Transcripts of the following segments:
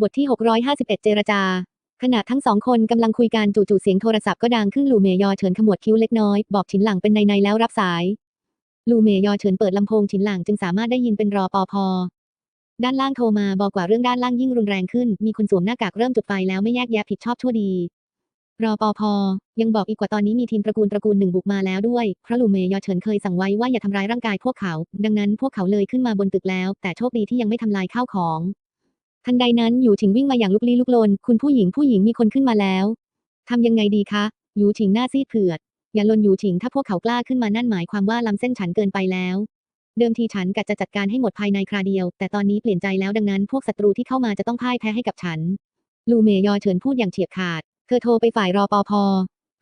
บทที่ 651 เจรจา ขณะทั้งสองคนกำลังคุยกันจู่ๆเสียงโทรศัพท์ก็ดังขึ้นลูเมยอเฉินขมวดคิ้วเล็กน้อย บอกฉินหลังเป็นในในๆแล้วรับสาย ลูเมยอเฉินเปิดลำโพงฉินหลังจึงสามารถได้ยินเป็นรอปอพอด้านล่างโทรมาบอกกว่าเรื่องด้านล่างยิ่งรุนแรงขึ้น มีคนสวมหน้ากากเริ่มจุดไฟแล้วไม่แยกแยะผิดชอบชั่วดีรอปอพอยังบอกอีกกว่าตอนนี้มีทีมตระกูลตระกูลหนึ่งบุกมาแล้วด้วย เพราะลูเมยอเฉินเคยสั่งไว้ว่าอย่าทำร้ายร่างกายพวกเขา ดังนั้นพวกเขาเลยขึ้นมาบนตึกแล้ว แต่โชคดีที่ยังไม่ทำลายข้าวของ ทันใดนั้นหยูฉิงวิ่งมาอย่างลุกลี้ลุกลน คุณผู้หญิงผู้หญิงมีคนขึ้นมาแล้วทำยังไงดีคะหยูฉิงหน้าซีดเผือด อย่าลนหยูฉิงถ้าพวกเขากล้าขึ้นมานั่นหมายความว่าล้ำเส้นฉันเกินไปแล้ว เดิมทีฉันกะจะจัดการให้หมดภายในคราเดียว แต่ตอนนี้เปลี่ยนใจแล้วดังนั้นพวกศัตรูที่เข้ามาจะต้องพ่ายแพ้ให้กับฉัน ลูเมยอเฉินพูดอย่างเฉียบขาด เธอโทรไปฝ่ายรอปภ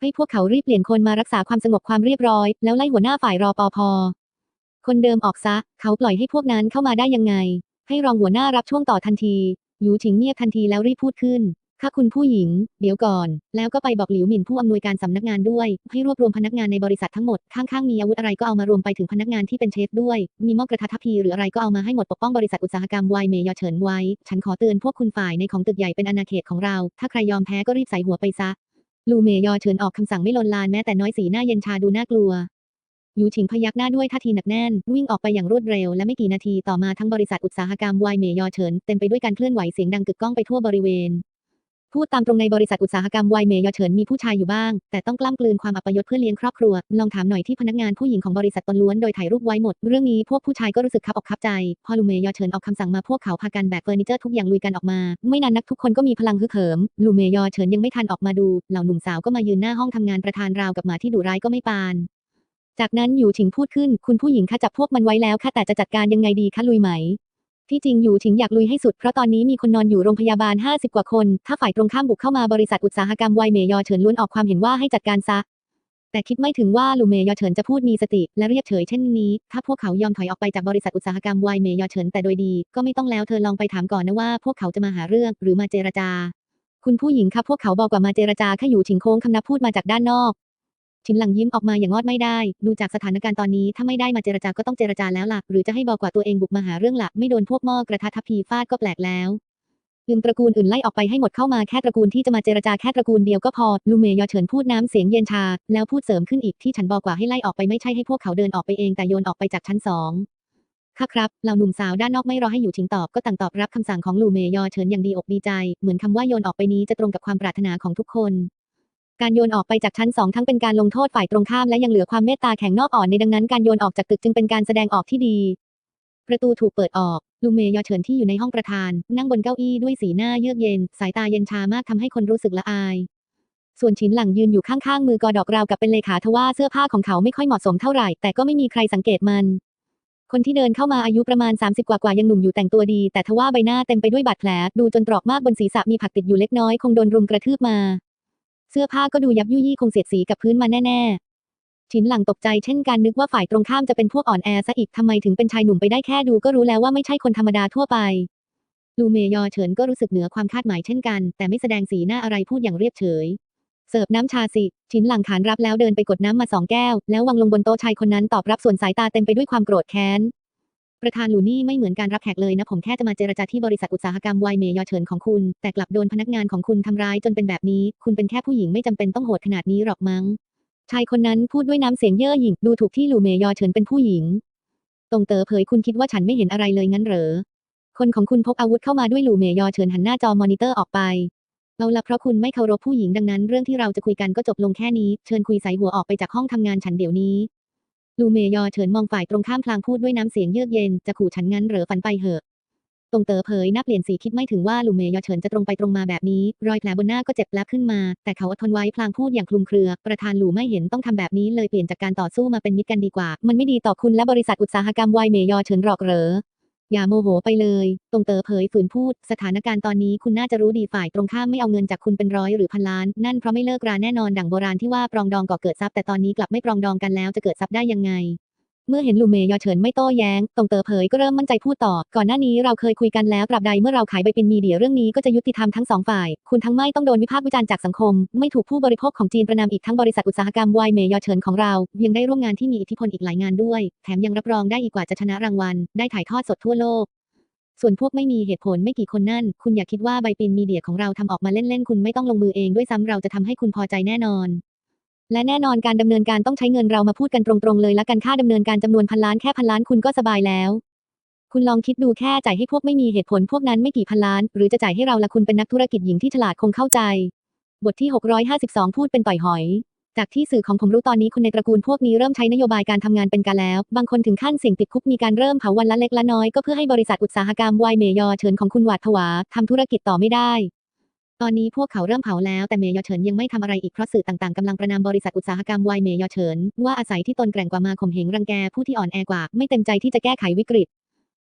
ให้พวกเขารีบเปลี่ยนคนมารักษาความสงบความเรียบร้อย แล้วไล่หัวหน้าฝ่ายรอปภคนเดิมออกซะ เขาปล่อยให้พวกนั้นเข้ามาได้ยังไง ให้รองหัวหน้ารับช่วงต่อทันที หยูฉิงเงียบทันทีแล้วรีบพูดขึ้นค่ะคุณผู้หญิง เดี๋ยวก่อน แล้วก็ไปบอกหลิวหมินผู้อำนวยการสำนักงานด้วย ให้รวบรวมพนักงานในบริษัททั้งหมด ข้างๆมีอาวุธอะไรก็เอามารวมไปถึงพนักงานที่เป็นเชฟด้วย มีหม้อกระทะทัพพีหรืออะไรก็เอามาให้หมดปกป้องบริษัทอุตสาหกรรมไวเมยอเฉินไว้ ฉันขอเตือนพวกคุณฝ่ายในของตึกใหญ่เป็นอาณาเขตของเรา ถ้าใครยอมแพ้ก็รีบใส่หัวไปซะ ลูเมยอเฉินออกคำสั่งไม่ลนลานแม้แต่น้อยสีหน้าเย็นชาดูน่ากลัว ยูฉิงพยักหน้าด้วยท่าทีหนักแน่น วิ่งออกไปอย่างรวดเร็วและไม่กี่นาทีต่อมาทั้งบริษัทอุตสาหกรรมไวเมยอเฉินเต็มไปด้วยการเคลื่อนไหวเสียงดังกึกก้องไปทั่วบริเวณ พูดตามตรงในบริษัทอุตสาหกรรมไวเมยอเฉินมีผู้ชายอยู่บ้าง แต่ต้องกล้ำกลืนความอัปยศเพื่อเลี้ยงครอบครัว ลองถามหน่อยที่พนักงานผู้หญิงของบริษัทตนล้วนโดยถ่ายรูปไว้หมด เรื่องนี้พวกผู้ชายก็รู้สึกคับออกคับใจ พอลูเมยอเฉินออกคำสั่งมาพวกเขาพากันแบกเฟอร์นิเจอร์ทุกอย่างลุยกันออกมา ไม่นานนักทุกคนก็มีพลังฮึกเหิมลูเมยอเฉินยังไม่ทันออกมาดูเหล่าหนุ่มสาวก็มายืนหน้าห้องทำงานประธานราวกับหมาที่ดุร้ายก็ไม่ปาน จากนั้นหยูฉิงพูดขึ้น คุณผู้หญิงคะจับพวกมันไว้แล้วค่ะแต่จะจัดการยังไงดีคะลุยไหม ที่จริงอยู่ถิงอยากลุยให้สุดเพราะตอนนี้มีคนนอนอยู่โรงพยาบาล 50 กว่าคน ถ้าฝ่ายตรงข้ามบุกเข้ามาบริษัทอุตสาหกรรมไวเมยอเฉินล้วนออกความเห็นว่าให้จัดการซะ แต่คิดไม่ถึงว่าลูเมยอเฉินจะพูดมีสติ และเรียบเฉยเช่นนี้ ถ้าพวกเขายอมถอยออกไปจากบริษัทอุตสาหกรรมไวเมยอเฉินแต่โดยดี ก็ไม่ต้องแล้วเธอลองไปถามก่อนนะว่า พวกเขาจะมาหาเรื่องหรือมาเจรจา คุณผู้หญิงคะพวกเขาบอกว่ามาเจรจาแค่อยู่ถิงโค้งคำนับพูดมาจากด้านนอก ชินหลังยิ้มออกมาอย่างงอดไม่ได้ ดูจากสถานการณ์ตอนนี้ถ้าไม่ได้มาเจรจาก็ต้องเจรจาแล้วล่ะ หรือจะให้บอกกว่าตัวเองบุกมาหาเรื่องละไม่โดนพวกหม้อกระทะทัพพีฟาดก็แปลกแล้วยืมตระกูลอื่นไล่ออกไปให้หมดเข้ามาแค่ตระกูลที่จะมาเจรจาแค่ตระกูลเดียวก็พอ ลูเมยอเฉินพูดน้ำเสียงเย็นชา แล้วพูดเสริมขึ้นอีกที่ฉันบอกว่าให้ไล่ออกไปไม่ใช่ให้พวกเขาเดินออกไปเองแต่โยนออกไปจากชั้นสองค่ะครับเหล่าหนุ่มสาวด้านนอกไม่รอให้อยู่ชิงตอบก็ต่างตอบรับคำสั่งของลูเมยอเฉินอย่างดีอกดีใจ เหมือนคำว่าโยนออกไปนี้จะตรงกับความปรารถนาของทุกคน การโยนออกไปจากชั้นสองทั้งเป็นการลงโทษฝ่ายตรงข้ามและยังเหลือความเมตตาแข็งนอกอ่อนในดังนั้นการโยนออกจากตึกจึงเป็นการแสดงออกที่ดี ประตูถูกเปิดออก ลูเมยอเฉินที่อยู่ในห้องประธาน นั่งบนเก้าอี้ด้วยสีหน้าเยือกเย็น สายตาเย็นชามากทำให้คนรู้สึกละอาย ส่วนฉินหลังยืนอยู่ข้างๆมือกอดอกราวกับเป็นเลขาทว่าเสื้อผ้าของเขาไม่ค่อยเหมาะสมเท่าไหร่แต่ก็ไม่มีใครสังเกตมันคนที่เดินเข้ามาอายุประมาณ 30 กว่ากว่ายังหนุ่มอยู่แต่งตัวดี แต่ทว่าใบหน้าเต็มไปด้วยบาดแผล ดูจนตรอกมากบนศีรษะมีผักติดอยู่เล็กน้อย คงโดนรุมกระทืบมา เสื้อผ้าก็ดูยับยุยี่คงเสียดสีกับพื้นมาแน่ๆฉินหลังตกใจเช่นกันนึกว่าฝ่ายตรงข้ามจะเป็นพวกอ่อนแอซะอีกทำไมถึงเป็นชายหนุ่มไปได้แค่ดูก็รู้แล้วว่าไม่ใช่คนธรรมดาทั่วไป ลูเมยอเฉินก็รู้สึกเหนือความคาดหมายเช่นกัน แต่ไม่แสดงสีหน้าอะไรพูดอย่างเรียบเฉย เสิร์ฟน้ำชาสิฉินหลังขานรับแล้วเดินไปกดน้ำมาสองแก้ว แล้ววางลงบนโต๊ะชายคนนั้นตอบรับส่วนสายตาเต็มไปด้วยความโกรธแค้น ประธานลูนี่ไม่เหมือนการรับแขกเลยนะผมแค่จะมาเจรจาที่บริษัทอุตสาหกรรมไวเมยอเฉินของคุณ แต่กลับโดนพนักงานของคุณทำร้ายจนเป็นแบบนี้ คุณเป็นแค่ผู้หญิงไม่จำเป็นต้องโหดขนาดนี้หรอกมั้ง ชายคนนั้นพูดด้วยน้ำเสียงเย่อหยิ่งดูถูกที่ลูเมยอเฉินเป็นผู้หญิง ตรงเต๋อเผยคุณคิดว่าฉันไม่เห็นอะไรเลยงั้นเหรอ คนของคุณพกอาวุธเข้ามาด้วยลูเมยอเฉินหันหน้าจอมอนิเตอร์ออกไปเอาละเพราะคุณไม่เคารพผู้หญิงดังนั้น เรื่องที่เราจะคุยกันก็จบลงแค่นี้ เชิญคุยสายหัวออกไปจากห้องทำงานฉันเดี๋ยวนี้ ลูเมยอเฉินมองฝ่ายตรงข้ามพลางพูดด้วยน้ำเสียงเยือกเย็น จะขู่ฉันงั้นเหรอฝันไปเหอะตรงเต๋อเผยนับเปลี่ยนสีคิดไม่ถึงว่าลูเมยอเฉินจะตรงไปตรงมาแบบนี้ รอยแผลบนหน้าก็เจ็บแผลบขึ้นมา แต่เขาอดทนไว้พลางพูดอย่างคลุมเครือ ประธานหลูไม่เห็นต้องทำแบบนี้เลยเปลี่ยนจากการต่อสู้มาเป็นมิตรกันดีกว่า มันไม่ดีต่อคุณและบริษัทอุตสาหกรรมไวเมยอเฉินหรอกเหรอ อย่าโมโหไปเลย ตรงเต๋อเผยฝืนพูด สถานการณ์ตอนนี้คุณน่าจะรู้ดีฝ่ายตรงข้ามไม่เอาเงินจากคุณเป็นร้อยหรือพันล้าน นั่นเพราะไม่เลิกราแน่นอนดั่งโบราณที่ว่าปรองดองก่อเกิดทรัพย์แต่ตอนนี้กลับไม่ปรองดองกันแล้วจะเกิดทรัพย์ได้ยังไง เมื่อเห็นลูเมยอเฉินไม่โต้แย้ง ตรงเต๋อเผยก็เริ่มมั่นใจพูดต่อ ก่อนหน้านี้เราเคยคุยกันแล้วตราบใดเมื่อเราขายไปเป็นมีเดียเรื่องนี้ก็จะยุติธรรมทั้งสองฝ่าย คุณทั้งไม่ต้องโดนวิพากษ์วิจารณ์จากสังคม ไม่ถูกผู้บริโภคของจีนประนามอีกทั้งบริษัทอุตสาหกรรมไวเมยอเฉินของเรา ยังได้ร่วมงานที่มีอิทธิพลอีกหลายงานด้วย แถมยังรับรองได้อีกกว่าจะชนะรางวัล ได้ถ่ายทอดสดทั่วโลกส่วนพวกไม่มีเหตุผลไม่กี่คนนั่น คุณอย่าคิดว่าใบปินมีเดียของเราทำออกมาเล่นๆ คุณไม่ต้องลงมือเองด้วยซ้ำเราจะทำให้คุณพอใจแน่นอน และแน่นอนการดำเนินการต้องใช้เงินเรามาพูดกันตรงๆเลยละกันค่าดำเนินการจำนวนพันล้านแค่พันล้านคุณก็สบายแล้ว คุณลองคิดดูแค่จ่ายให้พวกไม่มีเหตุผลพวกนั้นไม่กี่พันล้าน หรือจะจ่ายให้เราละคุณเป็นนักธุรกิจหญิงที่ฉลาดคงเข้าใจ บทที่ 652 พูดเป็นต่อยหอยจากที่สื่อของผมรู้ตอนนี้คนในตระกูลพวกนี้เริ่มใช้นโยบายการทำงานเป็นการแล้ว บางคนถึงขั้นเสี่ยงติดคุกมีการเริ่มเผาวันละเล็กละน้อยก็เพื่อให้บริษัทอุตสาหกรรมวน์เมยอเฉินของคุณหวาดผวาทำธุรกิจต่อไม่ได้ ตอนนี้พวกเขาเริ่มเผาแล้วแต่เมยอเฉินยังไม่ทำอะไรอีกเพราะสื่อต่างๆกำลังประนามบริษัทอุตสาหกรรมวน์เมยอเฉินว่าอาศัยที่ตนแกร่งกว่ามาข่มเหงรังแกผู้ที่อ่อนแอกว่า ไม่เต็มใจที่จะแก้ไขวิกฤต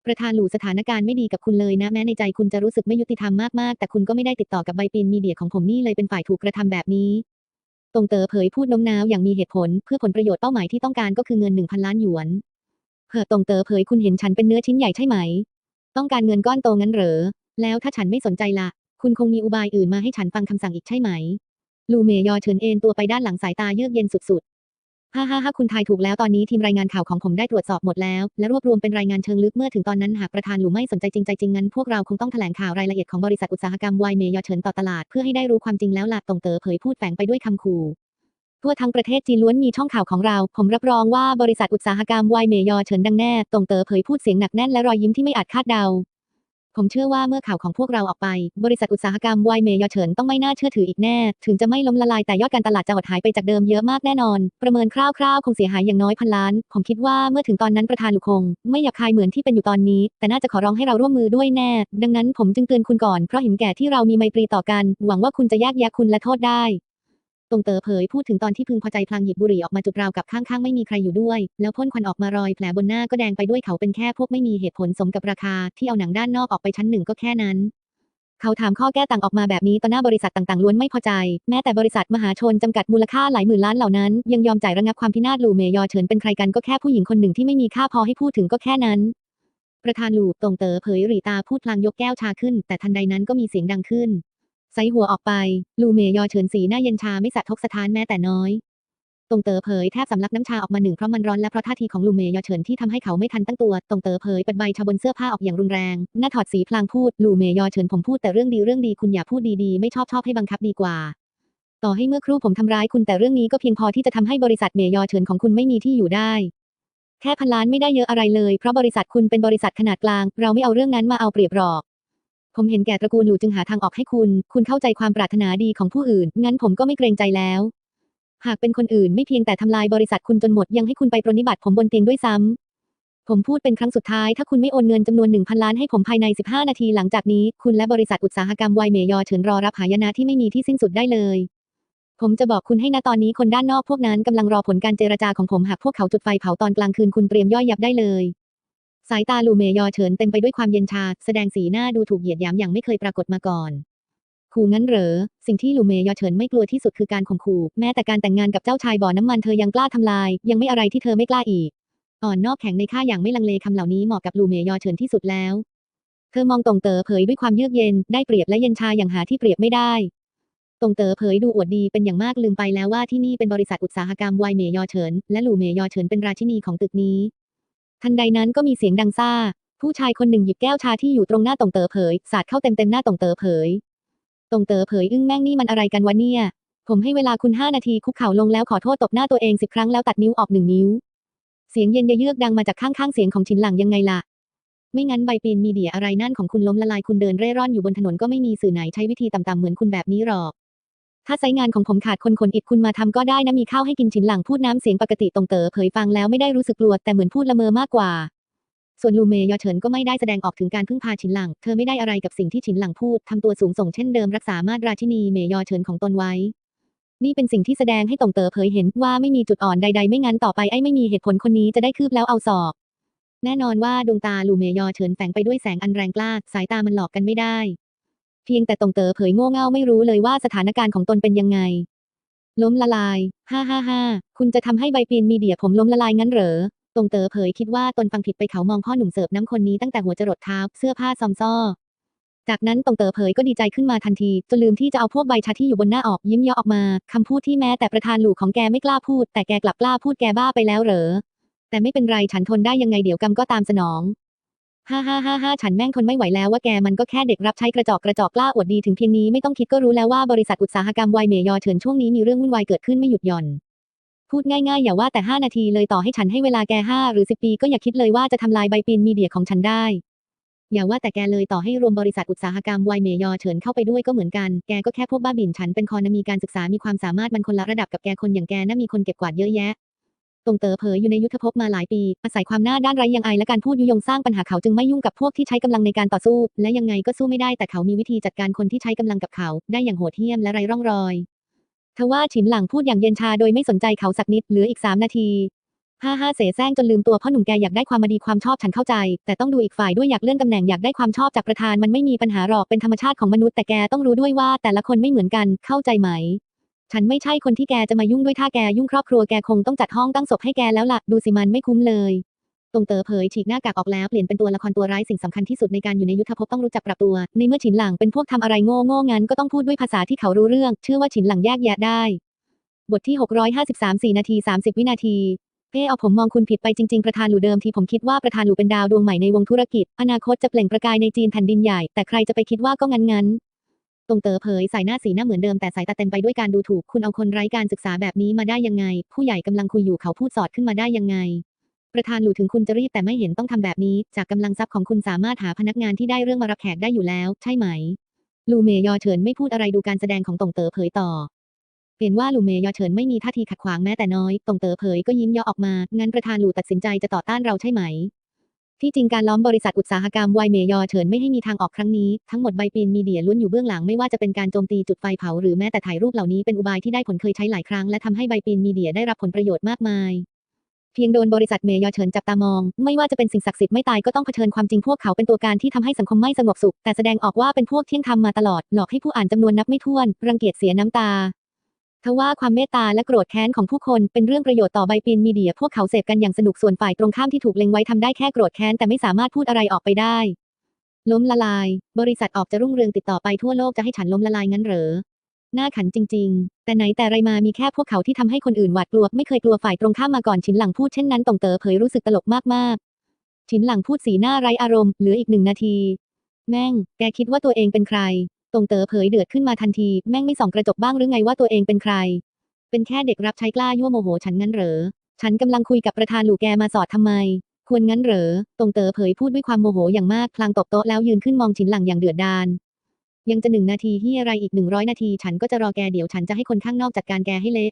ประธานหลู่สถานการณ์ไม่ดีกับคุณเลยนะแม้ในใจคุณจะรู้สึกไม่ยุติธรรมมากๆ แต่คุณก็ไม่ได้ติดต่อกับใบปินมีเดียของผมนี่เลยเป็นฝ่ายถูกกระทำแบบนี้ตรงเต๋อเผยพูดโน้มน้าวอย่างมีเหตุผล เพื่อผลประโยชน์เป้าหมายที่ต้องการก็คือเงินหนึ่งพันล้านหยวนเผ่อตรงเต๋อเผยคุณเห็นฉันเป็นเนื้อชิ้นใหญ่ใช่ไหม ต้องการเงินก้อนโตงั้นเหรอ แล้วถ้าฉันไม่สนใจละ คุณคงมีอุบายอื่นมาให้ฉันฟังคำสั่งอีกใช่ไหม ลูเมยอเฉินเอนตัวไปด้านหลังสายตาเยือกเย็นสุดๆ ฮ่าฮ่าฮ่าคุณทายถูกแล้วตอนนี้ทีมรายงานข่าวของผมได้ตรวจสอบหมดแล้ว และรวบรวมเป็นรายงานเชิงลึกเมื่อถึงตอนนั้นหากประธานหลูไม่สนใจจริงใจจริงงั้น พวกเราคงต้องแถลงข่าวรายละเอียดของบริษัทอุตสาหกรรมไวเมยอเฉินต่อตลาดเพื่อให้ได้รู้ความจริงแล้วหล่ะตรงเต๋อเผยพูดแฝงไปด้วยคำขู่ทั่วทั้งประเทศจีนล้วนมีช่องข่าวของเรา ผมรับรองว่าบริษัทอุตสาหกรรมไวเมยอเฉินดังแน่ ตรงเต๋อเผยพูดเสียงหนักแน่นและรอยยิ้มที่ไม่อาจคาดเดา ผมเชื่อว่าเมื่อข่าวของพวกเราออกไป บริษัทอุตสาหกรรมไวเมยอเฉินต้องไม่น่าเชื่อถืออีกแน่ ถึงจะไม่ล้มละลายแต่ยอดการตลาดจะหดหายไปจากเดิมเยอะมากแน่นอน ประเมินคร่าวๆ คงเสียหายอย่างน้อยพันล้าน ผมคิดว่าเมื่อถึงตอนนั้นประธานหลุคง ไม่อยากคายเหมือนที่เป็นอยู่ตอนนี้ แต่น่าจะขอร้องให้เราร่วมมือด้วยแน่ ดังนั้นผมจึงเตือนคุณก่อนเพราะเห็นแก่ที่เรามีไมตรีต่อกัน หวังว่าคุณจะแยกแยะคุณและโทษได้ ตรงเต๋อเผยพูดถึงตอนที่พึงพอใจพลางหยิบบุหรี่ออกมาจุดราวกับข้างๆไม่มีใครอยู่ด้วย แล้วพ่นควันออกมารอยแผลบนหน้าก็แดงไปด้วยเขาเป็นแค่พวกไม่มีเหตุผลสมกับราคา ที่เอาหนังด้านนอกออกไปชั้นหนึ่งก็แค่นั้นเขาถามข้อแก้ต่างออกมาแบบนี้ต่อหน้าบริษัทต่างๆล้วนไม่พอใจ แม้แต่บริษัทมหาชนจำกัดมูลค่าหลายหมื่นล้านเหล่านั้น ยังยอมจ่ายระงับความพินาศลูเมยอเฉินเป็นใครกันก็แค่ผู้หญิงคนหนึ่งที่ไม่มีค่าพอให้พูดถึงก็แค่นั้น ประธานหลู่ตรงเต๋อเผยหรีตาพูดพลางยกแก้วชาขึ้น แต่ทันใดนั้นก็มีเสียงดังขึ้น ไซหัวออกไป ลูเมยอเฉินสีหน้าเย็นชาไม่สะทกสะท้านแม้แต่น้อยตรงเต๋อเผยแทบสำลักน้ำชาออกมาหนึ่งเพราะมันร้อนและเพราะท่าทีของลูเมยอเฉินที่ทำให้เขาไม่ทันตั้งตัวตรงเต๋อเผยเปัดใบชาบนเสื้อผ้าออกอย่างรุนแรงหน้าถอดสีพลางพูดลูเมยอเฉินผมพูดแต่เรื่องดีเรื่องดีคุณอย่าพูดดีๆไม่ชอบชอบให้บังคับดีกว่า ต่อให้เมื่อครู่ผมทำร้ายคุณแต่เรื่องนี้ก็เพียงพอที่จะทำให้บริษัทเมยอเฉินของคุณไม่มีที่อยู่ได้ แค่พันล้านไม่ได้เยอะอะไรเลย เพราะบริษัทคุณเป็นบริษัทขนาดกลาง เราไม่เอาเรื่องนั้นมาเอาเปรียบหรอก ผมเห็นแก่ตระกูลหลู่จึงหาทางออกให้คุณ คุณเข้าใจความปรารถนาดีของผู้อื่น งั้นผมก็ไม่เกรงใจแล้ว หากเป็นคนอื่นไม่เพียงแต่ทำลายบริษัทคุณจนหมดยังให้คุณไปปรนนิบัติผมบนเตียงด้วยซ้ำ ผมพูดเป็นครั้งสุดท้ายถ้าคุณไม่โอนเงินจำนวน1,000ล้านให้ผมภายใน 15 นาทีหลังจากนี้ คุณและบริษัทอุตสาหกรรมไวเมยอเฉินรอรับหายนะที่ไม่มีที่สิ้นสุดได้เลย ผมจะบอกคุณให้นะตอนนี้คนด้านนอกพวกนั้นกำลังรอผลการเจรจาของผมหากพวกเขาจุดไฟเผาตอนกลางคืนคุณเตรียมย่อยยับได้เลย สายตาลูเมยอเฉินเต็มไปด้วยความเย็นชา แสดงสีหน้าดูถูกเหยียดหยามอย่างไม่เคยปรากฏมาก่อน ขู่งั้นเหรอ สิ่งที่ลูเมยอเฉินไม่กลัวที่สุดคือการข่มขู่ แม้แต่การแต่งงานกับเจ้าชายบ่อน้ำมันเธอยังกล้าทำลาย ยังไม่อะไรที่เธอไม่กล้าอีก อ่อนนอกแข็งในข้าอย่างไม่ลังเลคำเหล่านี้เหมาะกับลูเมยอเฉินที่สุดแล้ว เธอมองตรงเต๋อเผยด้วยความเยือกเย็น ได้เปรียบและเย็นชาอย่างหาที่เปรียบไม่ได้ตรงเต๋อเผยดูอวดดีเป็นอย่างมากลืมไปแล้วว่าที่นี่เป็นบริษัทอุตสาหกรรมไวเมยอเฉินและหลู่เมยอเฉินเป็นราชินีของตึกนี้ ทันใดนั้นก็มีเสียงดังซ่า ผู้ชายคนหนึ่งหยิบแก้วชาที่อยู่ตรงหน้าตรงเต๋อเผย สาดเข้าเต็มเต็มๆหน้าตรงเต๋อเผย ตรงเต๋อเผยอึ้งแม่งนี่มันอะไรกันวะเนี่ย ผมให้เวลาคุณห้านาทีคุกเข่าลงแล้วขอโทษตบหน้าตัวเองสิบครั้งแล้วตัดนิ้วออกหนึ่งนิ้ว เสียงเย็นเยือกดังมาจากข้างๆเสียงของชินหลังยังไงล่ะ ไม่งั้นใบปีนมีเดียอะไรนั่นของคุณล้มละลายคุณเดินเร่ร่อนอยู่บนถนนก็ไม่มีสื่อไหนใช้วิธีต่ำๆเหมือนคุณแบบนี้หรอก ถ้าไซงานของผมขาดคนขนอิดคุณมาทำก็ได้นะมีข้าวให้กินชินหลังพูดน้ำเสียงปกติตรงเต๋อเผยฟังแล้วไม่ได้รู้สึกกลัวแต่เหมือนพูดละเมอมากกว่า ส่วนลูเมยอเฉินก็ไม่ได้แสดงออกถึงการพึ่งพาฉินหลัง เธอไม่ได้อะไรกับสิ่งที่ฉินหลังพูดทำตัวสูงส่งเช่นเดิมรักษามาตรราชินีเมยอเฉินของตนไว้ นี่เป็นสิ่งที่แสดงให้ตงเต๋อเผยเห็นว่าไม่มีจุดอ่อนใด ๆ ไม่งั้นต่อไปไอ้ไม่มีเหตุผลคนนี้จะได้คืบแล้วเอาศอกแน่นอนว่าดวงตาลูเมยอเฉินแฝงไปด้วยแสงอันแรงกล้าสายตามันหลอกกันไม่ได้ เพียงแต่ตงเต๋อเผยโง่เง่าไม่รู้เลยว่าสถานการณ์ของตนเป็นยังไง ล้มละลายฮ่าฮ่าฮ่าคุณจะทำให้ใบปีนมีเดียผมล้มละลายงั้นเหรอ ตรงเต๋อเผยคิดว่าตนฟังผิดไปเขามองพ่อหนุ่มเสิร์ฟน้ำคนนี้ตั้งแต่หัวจรดเท้าเสื้อผ้าซอมซ้อจากนั้นตรงเต๋อเผยก็ดีใจขึ้นมาทันทีจนลืมที่จะเอาพวกใบชาที่อยู่บนหน้าออกยิ้มเยาะออกมาคำพูดที่แม้แต่ประธานหลู่ของแกไม่กล้าพูด แต่แกกลับกล้าพูดแกบ้าไปแล้วเหรอ แต่ไม่เป็นไรฉันทนได้ยังไงเดี๋ยวกรรมก็ตามสนอง ฮ่าฮ่าฮ่าฮ่าฉันแม่งทนไม่ไหวแล้วว่าแกมันก็แค่เด็กรับใช้กระจอกกระจอกกล้าอวดดีถึงเพียงนี้ไม่ต้องคิดก็รู้แล้วว่าบริษัทอุตสาหกรรมไวเมยอเฉินช่วงนี้มีเรื่องวุ่นวายเกิดขึ้นไม่หยุดหย่อน พูดง่ายๆ อย่าว่าแต่ 5 นาทีเลยต่อให้ฉันให้เวลาแก 5 หรือ 10 ปีก็อย่าคิดเลยว่าจะทำลายใบปีนมีเดียของฉันได้ อย่าว่าแต่แกเลยต่อให้รวมบริษัทอุตสาหกรรมไวเมยอเฉินเข้าไปด้วยก็เหมือนกันแกก็แค่พวกบ้าบิ่นฉันเป็นคอนมีการศึกษามีความสามารถมันคนละระดับกับแกคนอย่างแกน่ามีคนเก็บกวาดเยอะแยะ ตรงเต๋อเผยอยู่ในยุทธภพมาหลายปี อาศัยความหน้าด้านไร้ยังอายและการพูดยุยงสร้างปัญหาเขาจึงไม่ยุ่งกับพวกที่ใช้กำลังในการต่อสู้ และยังไงก็สู้ไม่ได้แต่เขามีวิธีจัดการคนที่ใช้กำลังกับเขา ได้อย่างโหดเหี้ยมและไร้ร่องรอยทว่าฉินหลังพูดอย่างเย็นชาโดยไม่สนใจเขาสักนิดเหลืออีกสามนาทีห้าห้าเสแสร้งจนลืมตัวพ่อหนุ่มแกอยากได้ความมาดีความชอบฉันเข้าใจ แต่ต้องดูอีกฝ่ายด้วยอยากเลื่อนตำแหน่งอยากได้ความชอบจากประธานมันไม่มีปัญหาหรอกเป็นธรรมชาติของมนุษย์แต่แกต้องรู้ด้วยว่าแต่ละคนไม่เหมือนกันเข้าใจไหม ฉันไม่ใช่คนที่แกจะมายุ่งด้วยถ้าแกยุ่งครอบครัวแกคงต้องจัดห้องตั้งศพให้แกแล้วล่ะ ดูสิมันไม่คุ้มเลย ตรงเต๋อเผยฉีกหน้ากากออกแล้วเปลี่ยนเป็นตัวละครตัวร้ายสิ่งสำคัญที่สุดในการอยู่ในยุทธภพต้องรู้จักปรับตัว ในเมื่อฉินหลังเป็นพวกทำอะไรโง่โง่งั้นก็ต้องพูดด้วยภาษาที่เขารู้เรื่อง เชื่อว่าฉินหลังแยกแยะได้ บทที่ 653 4นาที 30 วินาทีเอ้เอาผมมองคุณผิดไปจริงๆ ประธานหลูเดิมที่ผมคิดว่าประธานหลูเป็นดาวดวงใหม่ในวงธุรกิจ อนาคตจะเปล่งประกายในจีนแผ่นดินใหญ่ แต่ใครจะไปคิดว่าก็งั้นๆ ตรงเต๋อเผยใส่หน้าสีหน้าเหมือนเดิมแต่สายตาเต็มไปด้วยการดูถูก คุณเอาคนไร้การศึกษาแบบนี้มาได้ยังไง ผู้ใหญ่กำลังคุยอยู่เขาพูดสอดขึ้นมาได้ยังไง ประธานหลูถึงคุณจะรีบแต่ไม่เห็นต้องทำแบบนี้ จากกำลังทรัพย์ของคุณสามารถหาพนักงานที่ได้เรื่องมารับแขกได้อยู่แล้ว ใช่ไหม ลูเมยอเฉินไม่พูดอะไรดูการแสดงของตงเต๋อเผยต่อเห็นว่าหลูเมยอเฉินไม่มีท่าทีขัดขวางแม้แต่น้อย ตงเต๋อเผยก็ยิ้มย่อออกมา งั้นประธานหลูตัดสินใจจะต่อต้านเราใช่ไหม ที่จริงการล้อมบริษัทอุตสาหกรรมไวเมยอเฉินไม่ให้มีทางออกครั้งนี้ ทั้งหมดใบปีนมีเดียล้วนอยู่เบื้องหลังไม่ว่าจะเป็นการโจมตีจุดไฟเผาหรือแม้แต่ถ่ายรูปเหล่านี้เป็นอุบายที่ได้ผลเคยใช้หลายครั้งและทำให้ใบปีนมีเดียได้รับผลประโยชน์มากมาย เพียงโดนบริษัทเมยอเฉินจับตามอง ไม่ว่าจะเป็นสิ่งศักดิ์สิทธิ์ไม่ตายก็ต้องเผชิญความจริงพวกเขาเป็นตัวการที่ทำให้สังคมไม่สงบสุข แต่แสดงออกว่าเป็นพวกเที่ยงธรรมมาตลอดหลอกให้ผู้อ่านจำนวนนับไม่ถ้วน รังเกียจเสียน้ำตา ทว่าความเมตตาและโกรธแค้นของผู้คนเป็นเรื่องประโยชน์ต่อใบปีนมีเดีย พวกเขาเสพกันอย่างสนุกส่วนฝ่ายตรงข้ามที่ถูกเล็งไว้ทำได้แค่โกรธแค้นแต่ไม่สามารถพูดอะไรออกไปได้ ล้มละลาย บริษัทออกจะรุ่งเรืองติดต่อไปทั่วโลกจะให้ฉันล้มละลายงั้นเหรอหน่าขันจริง ๆ แต่ไหนแต่ไรมามีแค่พวกเขาที่ทำให้คนอื่นหวาดกลัวไม่เคยกลัวฝ่ายตรงข้ามมาก่อนชินหลังพูดเช่นนั้นตงเต๋อเผยรู้สึกตลกมากๆชินหลังพูดสีหน้าไร้อารมณ์เหลืออีกหนึ่งนาที แม่ง แกคิดว่าตัวเองเป็นใคร ตรงเต๋อเผยเดือดขึ้นมาทันที แม่งไม่ส่องกระจกบ้างหรือไงว่าตัวเองเป็นใคร เป็นแค่เด็กรับใช้กล้ายั่วโมโหฉันงั้นเหรอ ฉันกำลังคุยกับประธานหลูแกมาสอดทำไม ควรงั้นเหรอ ตรงเต๋อเผยพูดด้วยความโมโหอย่างมาก พลางตบโต๊ะแล้วยืนขึ้นมองฉินหลังอย่างเดือดดาล ยังจะหนึ่งนาทีที่อะไรอีกหนึ่งร้อยนาที ฉันก็จะรอแกเดี๋ยวฉันจะให้คนข้างนอกจัดการแกให้เละ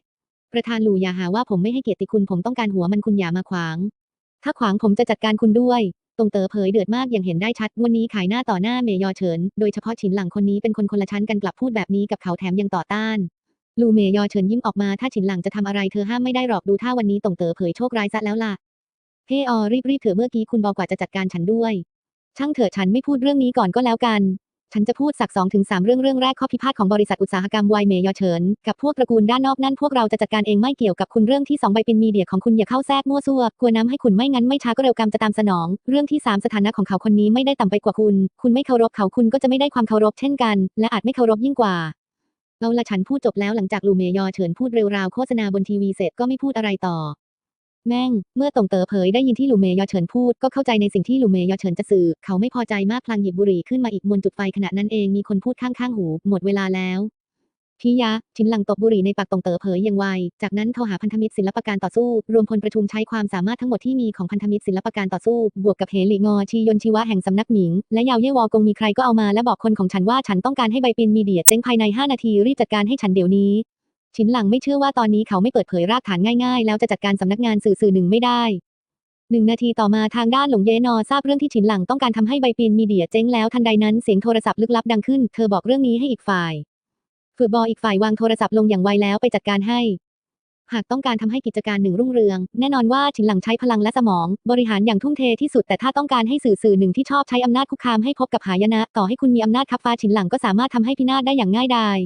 ประธานหลูอย่าหาว่าผมไม่ให้เกียรติคุณผมต้องการหัวมันคุณอย่ามาขวาง ถ้าขวางผมจะจัดการคุณด้วย ตรงเต๋อเผยเดือดมากอย่างเห็นได้ชัดวันนี้ขายหน้าต่อหน้าเมยอเฉิน โดยเฉพาะฉินหลังคนนี้เป็นคนคนละชั้นกันกลับพูดแบบนี้กับเขาแถมยังต่อต้านลูเมยอเฉินยิ้มออกมาถ้าฉินหลังจะทำอะไรเธอห้ามไม่ได้หรอกดูท่าวันนี้ตรงเต๋อเผยโชคร้ายซะแล้วล่ะเฮออรีบรีบๆเถอะเมื่อกี้คุณบอกว่าจะจัดการฉันด้วย ช่างเถอะฉันไม่พูดเรื่องนี้ก่อนก็แล้วกัน ฉันจะพูดสักสองถึงสามเรื่องเรื่องแรกข้อพิพาทของบริษัทอุตสาหกรรมไวเมยอเฉินกับพวกตระกูลด้านนอกนั่นพวกเราจะจัดการเองไม่เกี่ยวกับคุณเรื่องที่สองใบปินมีเดียของคุณอย่าเข้าแทรกมั่วซั่วกลัวน้ำให้คุณไม่งั้นไม่ช้าก็เร็วกรรมจะตามสนอง เรื่องที่สามสถานะของเขาคนนี้ไม่ได้ต่ำไปกว่าคุณ คุณไม่เคารพเขาคุณก็จะไม่ได้ความเคารพเช่นกัน และอาจไม่เคารพยิ่งกว่าเอาละฉันพูดจบแล้วหลังจากลูเมยอเฉินพูดเร็วราวโฆษณาบนทีวีเสร็จก็ไม่พูดอะไรต่อ แม่ง เมื่อตงเต๋อเผยได้ยินที่หลูเมยอเฉินพูดก็เข้าใจในสิ่งที่หลูเมยอเฉินจะสื่อ เขาไม่พอใจมากพลางหยิบบุหรี่ขึ้นมาอีกมวนจุดไฟขณะนั้นเองมีคนพูดข้างๆหู หมดเวลาแล้วพี่ยะชินหลังตบบุหรี่ในปากตงเต๋อเผยอย่างไว จากนั้นโทรหาพันธมิตรศิลปการต่อสู้ รวมพลประชุมใช้ความสามารถทั้งหมดที่มีของพันธมิตรศิลปการต่อสู้ บวกกับเฮลิงอชียนชีวะแห่งสำนักหมิง และยาวเย่วอกงมีใครก็เอามาและบอกคนของฉันว่าฉันต้องการให้ใบปินมีเดียเจ๊งภายใน 5 นาทีรีบจัดการให้ฉันเดี๋ยวนี้ ชินหลังไม่เชื่อว่าตอนนี้เขาไม่เปิดเผยรากฐานง่ายๆ แล้วจะจัดการสำนักงานสื่อสื่อหนึ่งไม่ได้หนึ่งนาทีต่อมาทางด้านหลงเยนอทราบเรื่องที่ฉินหลังต้องการทำให้ใบปีนมีเดียเจ๊งแล้วทันใดนั้นเสียงโทรศัพท์ลึกลับดังขึ้น เธอบอกเรื่องนี้ให้อีกฝ่ายฝือบออีกฝ่ายวางโทรศัพท์ลงอย่างไวแล้วไปจัดการให้ หากต้องการทำให้กิจการหนึ่งรุ่งเรือง แน่นอนว่าฉินหลังใช้พลังและสมอง บริหารอย่างทุ่มเทที่สุดแต่ถ้าต้องการให้สื่อสื่อหนึ่งที่ชอบใช้อำนาจคุกคามให้พบกับหายนะ ต่อให้คุณมีอำนาจคับฟ้าฉินหลังก็สามารถทำให้พินาศได้อย่างง่ายดาย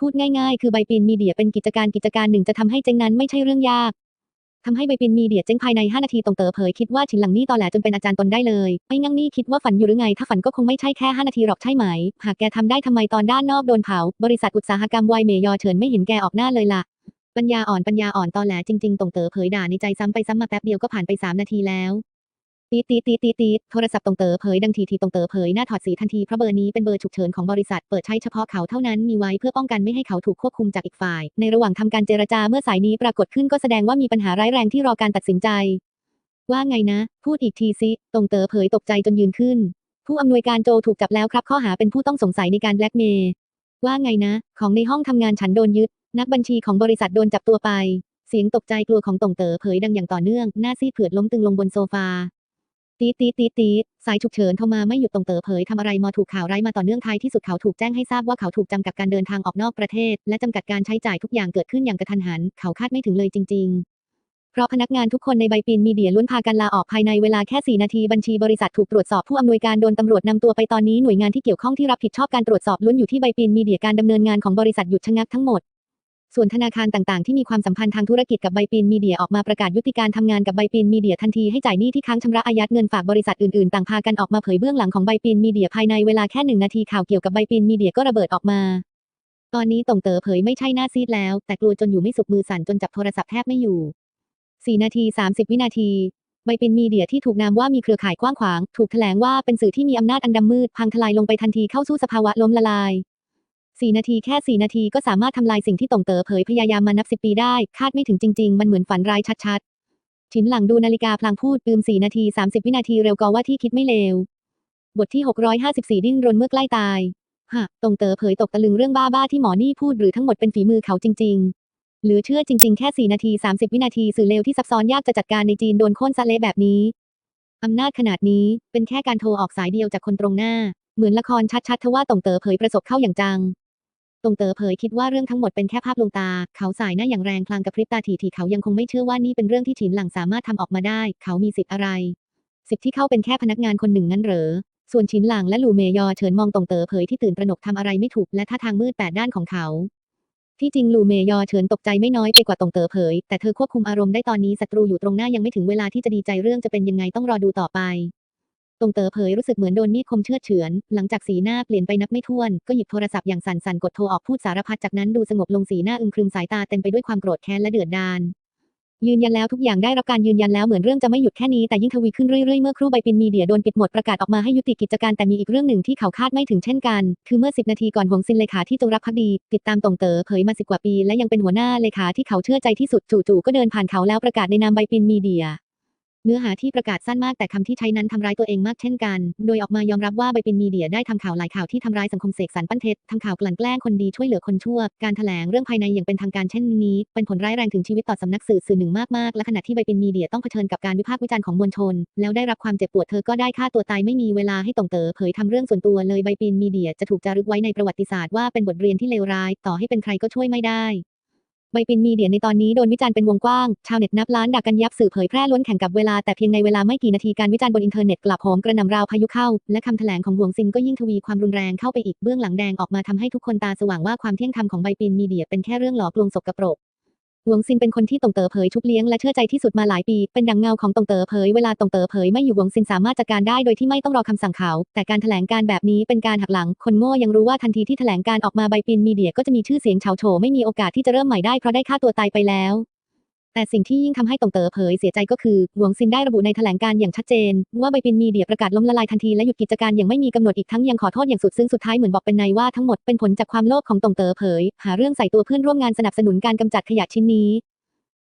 พูดง่ายๆ คือใบปีนมีเดียเป็นกิจการกิจการหนึ่งจะทำให้เจ๊งนั้นไม่ใช่เรื่องยากทำให้ใบปินมีเดียเจ๊งภายใน 5 นาทีตรงเต๋อเผยคิดว่าฉินหลังนี่ตอแหลจนเป็นอาจารย์ตนได้เลยไอ้งั่งนี่คิดว่าฝันอยู่หรือไง ถ้าฝันก็คงไม่ใช่แค่ 5 นาทีหรอกใช่ไหม หากแกทำได้ทำไมตอนด้านนอกโดนเผา บริษัทอุตสาหกรรมไวเมยอเฉินไม่เห็นแกออกหน้าเลยล่ะปัญญาอ่อนปัญญาอ่อนตอแหลจริงๆตรงเต๋อเผยด่าในใจซ้ำไปซ้ำมาแป๊บเดียวก็ผ่านไป3นาทีแล้ว ตีตีตีตีตีโทรศัพท์ตรงเต๋อเผยดังทีทีตรงเต๋อเผยหน้าถอดสีทันทีเพราะเบอร์นี้เป็นเบอร์ฉุกเฉินของบริษัทเปิดใช้เฉพาะเขาเท่านั้นมีไว้เพื่อป้องกันไม่ให้เขาถูกควบคุมจากอีกฝ่าย ในระหว่างทำการเจรจาเมื่อสายนี้ปรากฏขึ้นก็แสดงว่ามีปัญหาร้ายแรงที่รอการตัดสินใจ ว่าไงนะ พูดอีกทีสิตรงเต๋อเผยตกใจจนยืนขึ้น ผู้อำนวยการโจถูกจับแล้วครับข้อหาเป็นผู้ต้องสงสัยในการแบล็กเมย์ว่าไงนะ ของในห้องทำงานฉันโดนยึด นักบัญชีของบริษัทโดนจับตัวไป เสียงตกใจกลัวของตงเต๋อเผยดังอย่างต่อเนื่องหน้าซีดเผือดล้มตึงลงบนโซฟา ตีตีตีตีสายฉุกเฉินโทรมาไม่หยุดตรงเต๋อเผยทำอะไรมอถูกข่าวร้ายมาต่อเนื่องท้ายที่สุดเขาถูกแจ้งให้ทราบว่าเขาถูกจำกัดการเดินทางออกนอกประเทศ และจำกัดการใช้จ่ายทุกอย่างเกิดขึ้นอย่างกระทันหัน เขาคาดไม่ถึงเลยจริงๆเพราะพนักงานทุกคนในใบปินมีเดียล้วนพากันลาออกภายในเวลาแค่ 4 นาที บัญชีบริษัทถูกตรวจสอบผู้อำนวยการโดนตำรวจนำตัวไปตอนนี้หน่วยงานที่เกี่ยวข้องที่รับผิดชอบการตรวจสอบล้วนอยู่ที่ใบปินมีเดียการดำเนินงานของบริษัทหยุดชะงักทั้งหมด ส่วนธนาคารต่างๆ ที่มีความสัมพันธ์ทางธุรกิจกับใบปินมีเดียออกมาประกาศยุติการทำงานกับใบปินมีเดียทันทีให้จ่ายหนี้ที่ค้างชำระอายัดเงินฝากบริษัทอื่นๆ ต่างพากันออกมาเผยเบื้องหลังของใบปินมีเดียภายในเวลาแค่หนึ่งนาทีข่าวเกี่ยวกับใบปินมีเดียก็ระเบิดออกมา ตอนนี้ตงเต๋อเผยไม่ใช่หน้าซีดแล้ว แต่กลัวจนอยู่ไม่สุขมือสั่นจนจับโทรศัพท์แทบไม่อยู่4นาที30 วินาทีใบปินมีเดียที่ถูกนามว่ามีเครือข่ายกว้างขวาง ถูกแถลงว่าเป็นสื่อที่มีอำนาจอันดำมืด พังทลายลงไปทันทีเข้าสู่สภาวะล้มละลาย 4นาทีแค่4นาทีก็สามารถทำลายสิ่งที่ตงเต๋อเผยพยายามมานับ10ปีได้ คาดไม่ถึงจริง ๆ มันเหมือนฝันร้ายชัดๆฉินหลังดูนาฬิกาพลางพูดปืม4นาที30วินาทีเร็วกว่าว่าที่คิดไม่เลวบทที่654ดิ้นรนเมื่อใกล้ตายฮะตงเต๋อเผยตกตะลึงเรื่องบ้าๆที่หมอนี่พูดหรือทั้งหมดเป็นฝีมือเขาจริง ๆหลือเชื่อจริง ๆ แค่ 4 นาที 30 วินาที สื่อเลวที่ซับซ้อนยากจะจัดการในจีนโดนโค่นซะเละแบบนี้ อำนาจขนาดนี้เป็นแค่การโทรออกสายเดียวจากคนตรงหน้า เหมือนละครชัดๆทว่าตงเต๋อเผยประสบเข้าอย่างจัง ตรงเต๋อเผยคิดว่าเรื่องทั้งหมดเป็นแค่ภาพลวงตา เขาสายหน้าอย่างแรงพลางกระพริบตาถี่ๆเขายังคงไม่เชื่อว่านี่เป็นเรื่องที่ฉินหลังสามารถทำออกมาได้ เขามีสิทธิ์อะไร สิทธิ์ที่เขาเป็นแค่พนักงานคนหนึ่งงั้นเหรอ ส่วนฉินหลังและหลู่เมยอเฉินมองตรงเต๋อเผยที่ตื่นตระหนกทำอะไรไม่ถูกและท่าทางมืดแปดด้านของเขาที่จริงลูเมยอเฉินตกใจไม่น้อยไปกว่าตรงเต๋อเผย แต่เธอควบคุมอารมณ์ได้ตอนนี้ศัตรูอยู่ตรงหน้ายังไม่ถึงเวลาที่จะดีใจเรื่องจะเป็นยังไงต้องรอดูต่อไป ตงเต๋อเผยรู้สึกเหมือนโดนมีดคมเชือดเฉือน หลังจากสีหน้าเปลี่ยนไปนับไม่ถ้วน ก็หยิบโทรศัพท์อย่างสั่นๆ กดโทรออกพูดสารพัดจากนั้นดูสงบลงสีหน้าอึมครึมสายตาเต็มไปด้วยความโกรธแค้นและเดือดดาลยืนยันแล้วทุกอย่างได้รับการยืนยันแล้วเหมือนเรื่องจะไม่หยุดแค่นี้แต่ยิ่งทวีขึ้นเรื่อยๆเมื่อครู่ใบปินมีเดียโดนปิดหมดประกาศออกมาให้ยุติกิจการแต่มีอีกเรื่องหนึ่งที่เขาคาดไม่ถึงเช่นกัน คือเมื่อ 10 นาทีก่อนหวงซินเลขาที่จงรักภักดี ติดตามตงเต๋อเผยมาสิกว่าปี และยังเป็นหัวหน้าเลขาที่เขาเชื่อใจที่สุดจู่ๆก็เดินผ่านเขาแล้วประกาศในนามใบปินมีเดีย เนื้อหาที่ประกาศสั้นมากแต่คำที่ใช้นั้นทำร้ายตัวเองมากเช่นกัน โดยออกมายอมรับว่าใบปินมีเดียได้ทำข่าวหลายข่าวที่ทำร้ายสังคมเสกสรรปั้นเท็จทำข่าวกลั่นแกล้งคนดีช่วยเหลือคนชั่ว การแถลงเรื่องภายในอย่างเป็นทางการเช่นนี้ เป็นผลร้ายแรงถึงชีวิตต่อสำนักสื่อสื่อหนึ่งมากๆ และขณะที่ใบปินมีเดียต้องเผชิญกับการวิพากษ์วิจารณ์ของมวลชน แล้วได้รับความเจ็บปวดเธอก็ได้ฆ่าตัวตายไม่มีเวลาให้ตงเต๋อเผยทำเรื่องส่วนตัวเลยใบปินมีเดียจะถูกจารึกไว้ในประวัติศาสตร์ว่าเป็นบทเรียนที่เลวร้าย ต่อให้เป็นใครก็ช่วยไม่ได้ ใบปินมีเดียในตอนนี้โดนวิจารณ์เป็นวงกว้าง ชาวเน็ตนับล้านด่ากันยับสื่อเผยแพร่ล้วนแข่งกับเวลา แต่เพียงในเวลาไม่กี่นาทีการวิจารณ์บนอินเทอร์เน็ตกลับโหมกระหน่ำราวพายุเข้า และคำแถลงของหวงซินก็ยิ่งทวีความรุนแรงเข้าไปอีกเบื้องหลังแดงออกมาทำให้ทุกคนตาสว่างว่าความเที่ยงธรรมของใบปินมีเดียเป็นแค่เรื่องหลอกลวงสกปรก หวงซินเป็นคนที่ตงเต๋อเผยชุบเลี้ยงและเชื่อใจที่สุดมาหลายปี เป็นดังเงาของตงเต๋อเผยเวลาตงเต๋อเผยไม่อยู่หวงซินสามารถจัดการได้โดยที่ไม่ต้องรอคำสั่งเขา แต่การแถลงการแบบนี้เป็นการหักหลัง คนโง่ยังรู้ว่าทันทีที่แถลงการออกมาใบปินมีเดียก็จะมีชื่อเสียงเฉาโฉไม่มีโอกาสที่จะเริ่มใหม่ได้เพราะได้ฆ่าตัวตายไปแล้ว แต่สิ่งที่ยิ่งทำให้ตงเต๋อเผยเสียใจก็คือ หวงซินได้ระบุในแถลงการอย่างชัดเจน ว่าใบปินมีเดียประกาศล้มละลายทันทีและหยุดกิจการอย่างไม่มีกำหนดอีกทั้งยังขอโทษอย่างสุดซึ่งสุดท้ายเหมือนบอกเป็นในว่าทั้งหมดเป็นผลจากความโลภของตงเต๋อเผย หาเรื่องใส่ตัวเพื่อนร่วมงานสนับสนุนการกำจัดขยะชิ้นนี้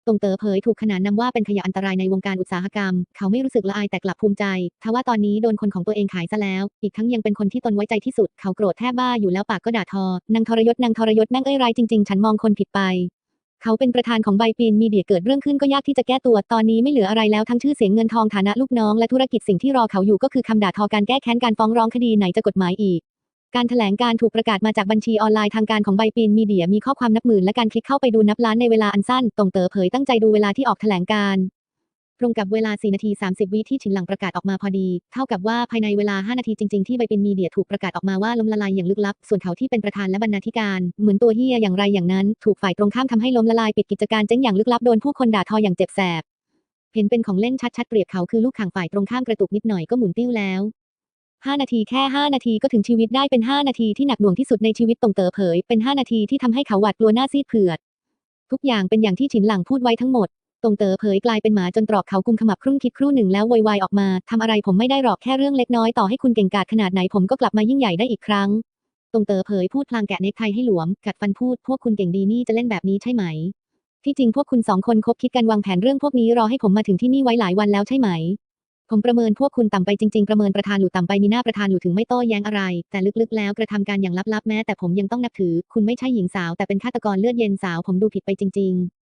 ตงเต๋อเผยถูกขนานนำว่าเป็นขยะอันตรายในวงการอุตสาหกรรม เขาไม่รู้สึกละอายแต่กลับภูมิใจ ทว่าตอนนี้โดนคนของตัวเองขายซะแล้ว อีกทั้งยังเป็นคนที่ตนไว้ใจที่สุด เขาโกรธแทบบ้าอยู่แล้วปากก็ด่าทอ นางทรยศนางทรยศแม่งเอ้ยร้ายจริงๆ ฉันมองคนผิดไป เขาเป็นประธานของไบปีนมีเดียเกิดเรื่องขึ้นก็ยากที่จะแก้ตัวตอนนี้ไม่เหลืออะไรแล้วทั้งชื่อเสียงเงินทองฐานะลูกน้องและธุรกิจสิ่งที่รอเขาอยู่ก็คือคำด่าทอการแก้แค้นการฟ้องร้องคดีไหนจะกฎหมายอีก การแถลงการถูกประกาศมาจากบัญชีออนไลน์ทางการของไบปีนมีเดียมีข้อความนับหมื่นและการคลิกเข้าไปดูนับล้านในเวลาอันสั้นตรงเต๋อเผยตั้งใจดูเวลาที่ออกแถลงการ ตรงกับเวลา 4 นาที 30 วิที่ฉินหลังประกาศออกมาพอดี เท่ากับว่าภายในเวลา 5 นาทีจริงๆที่ใบป็นมีเดียถูกประกาศออกมาว่าล้มละลายอย่างลึกลับ ส่วนเขาที่เป็นประธานและบรรณาธิการ เหมือนตัวเฮียอย่างไรอย่างนั้น ถูกฝ่ายตรงข้ามทำให้ล้มละลายปิดกิจการเจ๊งอย่างลึกลับโดนผู้คนด่าทออย่างเจ็บแสบ เห็นเป็นของเล่นชัดๆเปรียบเขาคือลูกข่างฝ่ายตรงข้ามกระตุกนิดหน่อยก็หมุนติ้วแล้ว5 นาทีแค่ 5 นาทีก็ถึงชีวิตได้เป็น 5 นาทีที่หนักหน่วงที่สุดในชีวิตตรงเต๋อเผย เป็น 5 นาทีที่ทำให้เขาหวาดกลัวหน้าซีดเผือด ทุกอย่างเป็นอย่างที่ฉินหลังพูดไว้ทั้งหมด ตรงเต๋อเผยกลายเป็นหมาจนตรอกเขากุมขมับครุ่นคิดครู่หนึ่งแล้วโวยวายออกมาทำอะไรผมไม่ได้หรอกแค่เรื่องเล็กน้อยต่อให้คุณเก่งกาจขนาดไหนผมก็กลับมายิ่งใหญ่ได้อีกครั้ง ตรงเต๋อเผยพูดพลางแกะเนคไทให้หลวม กัดฟันพูดพวกคุณเก่งดีนี่จะเล่นแบบนี้ใช่ไหม ที่จริงพวกคุณสองคนคบคิดกันวางแผนเรื่องพวกนี้รอให้ผมมาถึงที่นี่ไว้หลายวันแล้วใช่ไหม ผมประเมินพวกคุณต่ำไปจริง ๆ ประเมินประธานหลู่ต่ำไปมีหน้าประธานหลู่ถึงไม่โต้แย้งอะไร แต่ลึกๆ แล้วกระทำการอย่างลับๆแม้แต่ผมยังต้องนับถือ คุณไม่ใช่หญิงสาวแต่เป็นฆาตกรเลือดเย็นสาวผมดูผิดไปจริง ๆ